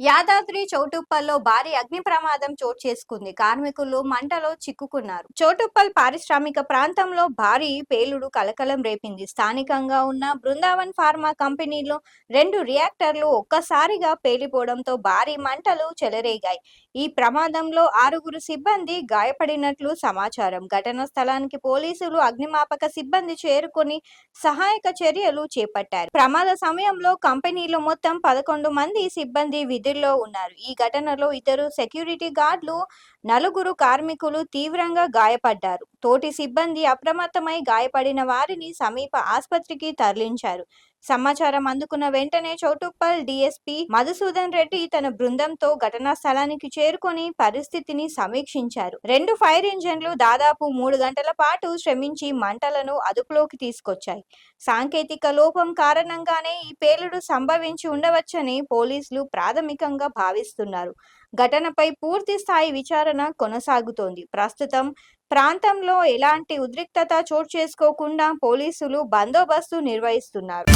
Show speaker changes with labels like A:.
A: యాదాద్రి చౌటుప్పల్లో భారీ అగ్ని ప్రమాదం చోటు చేసుకుంది. కార్మికులు మంటలో చిక్కుకున్నారు. చౌటుప్పల్ పారిశ్రామిక ప్రాంతంలో భారీ పేలుడు కలకలం రేపింది. స్థానికంగా ఉన్న బృందావన్ ఫార్మా కంపెనీలో రెండు రియాక్టర్లు ఒక్కసారిగా పేలిపోవడంతో భారీ మంటలు చెలరేగాయి. ఈ ప్రమాదంలో ఆరుగురు సిబ్బంది గాయపడినట్లు సమాచారం. ఘటనా స్థలానికి పోలీసులు అగ్నిమాపక సిబ్బంది చేరుకొని సహాయక చర్యలు చేపట్టారు. ప్రమాద సమయంలో కంపెనీలో మొత్తం పదకొండు మంది సిబ్బంది విధుల్లో ఉన్నారు. ఈ ఘటనలో ఇద్దరు సెక్యూరిటీ గార్డులు నలుగురు కార్మికులు తీవ్రంగా గాయపడ్డారు. తోటి సిబ్బంది అప్రమత్తమై గాయపడిన వారిని సమీప ఆసుపత్రికి తరలించారు. సమాచారం అందుకున్న వెంటనే చౌటుప్పల్ డీఎస్పీ మధుసూదన్ రెడ్డి తన బృందంతో ఘటనా స్థలానికి చేరుకొని పరిస్థితిని సమీక్షించారు. రెండు ఫైర్ ఇంజన్లు దాదాపు మూడు గంటల పాటు శ్రమించి మంటలను అదుపులోకి తీసుకొచ్చాయి. సాంకేతిక లోపం కారణంగానే ఈ పేలుడు సంభవించి ఉండవచ్చని పోలీసులు ప్రాథమికంగా భావిస్తున్నారు. ఘటనపై పూర్తి స్థాయి విచారణ కొనసాగుతోంది. ప్రస్తుతం ప్రాంతంలో ఎలాంటి ఉద్రిక్తత చోటు చేసుకోకుండా పోలీసులు బందోబస్తు నిర్వహిస్తున్నారు.